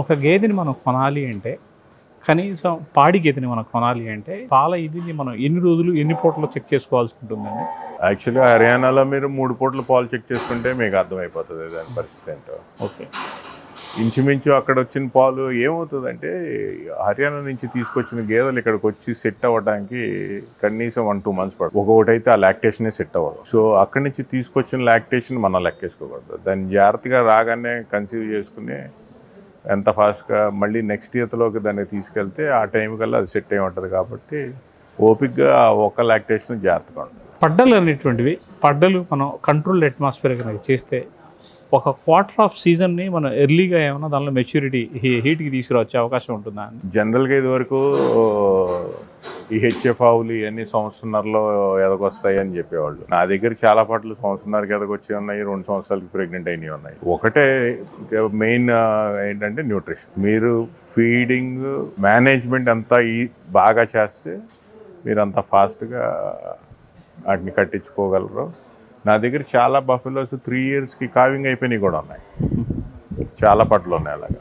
ఒక గేదెని మనం కొనాలి అంటే కనీసం పాడి గేదెని మనం కొనాలి అంటే పాల ఇదిని మనం ఎన్ని రోజులు ఎన్ని పూటలు చెక్ చేసుకోవాల్సి ఉంటుందండి? యాక్చువల్గా హర్యానాలో మీరు మూడు పూట్ల పాలు చెక్ చేసుకుంటే మీకు అర్థమైపోతుంది దాని పరిస్థితి ఏంటో. ఓకే. ఇంచుమించు అక్కడ వచ్చిన పాలు ఏమవుతుందంటే హర్యానా నుంచి తీసుకొచ్చిన గేదెలు ఇక్కడికి వచ్చి సెట్ అవ్వడానికి కనీసం వన్ టూ మంత్స్ పడుతుంది. ఒక్కొక్కటి అయితే ఆ లాక్టేషనే సెట్ అవ్వదు. సో అక్కడి నుంచి తీసుకొచ్చిన లాక్టేషన్ మనం లెక్కేసుకోకూడదు. దాన్ని జాగ్రత్తగా రాగానే కన్సీవ్ చేసుకుని ఎంత ఫాస్ట్గా మళ్ళీ నెక్స్ట్ ఇయర్లోకి దాన్ని తీసుకెళ్తే ఆ టైం కల్లా అది సెట్ అయి ఉంటుంది కాబట్టి ఓపిక్గా ఆ ఒక్క లాక్టేషన్ జాగ్రత్తగా ఉంటుంది పడ్డలు అనేటువంటివి పడ్డలు మనం కంట్రోల్డ్ అట్మాస్ఫియర్ కనుక చేస్తే ఒక క్వార్టర్ ఆఫ్ సీజన్ని మనం ఎర్లీగా ఏమైనా దానిలో మెచ్యూరిటీ హీట్కి తీసుకురావచ్చే అవకాశం ఉంటుందా? జనరల్గా ఇదివరకు ఈ హెచ్ఎఫ్ ఆవులు ఇవన్నీ సంవత్సరంలో ఎదగొస్తాయి అని చెప్పేవాళ్ళు. నా దగ్గర చాలా పాటలు సంవత్సరానికి ఎదగొచ్చి ఉన్నాయి రెండు సంవత్సరాలకి ప్రెగ్నెంట్ అయినవి ఉన్నాయి. ఒకటే మెయిన్ ఏంటంటే న్యూట్రిషన్ మీరు ఫీడింగ్ మేనేజ్మెంట్ అంతా ఈ బాగా చేస్తే మీరు అంత ఫాస్ట్గా వాటిని కట్టించుకోగలరు. నా దగ్గర చాలా బఫెలోస్ త్రీ ఇయర్స్కి కావింగ్ అయిపోయినాయి కూడా ఉన్నాయి. చాలా పట్లు ఉన్నాయి అలాగా.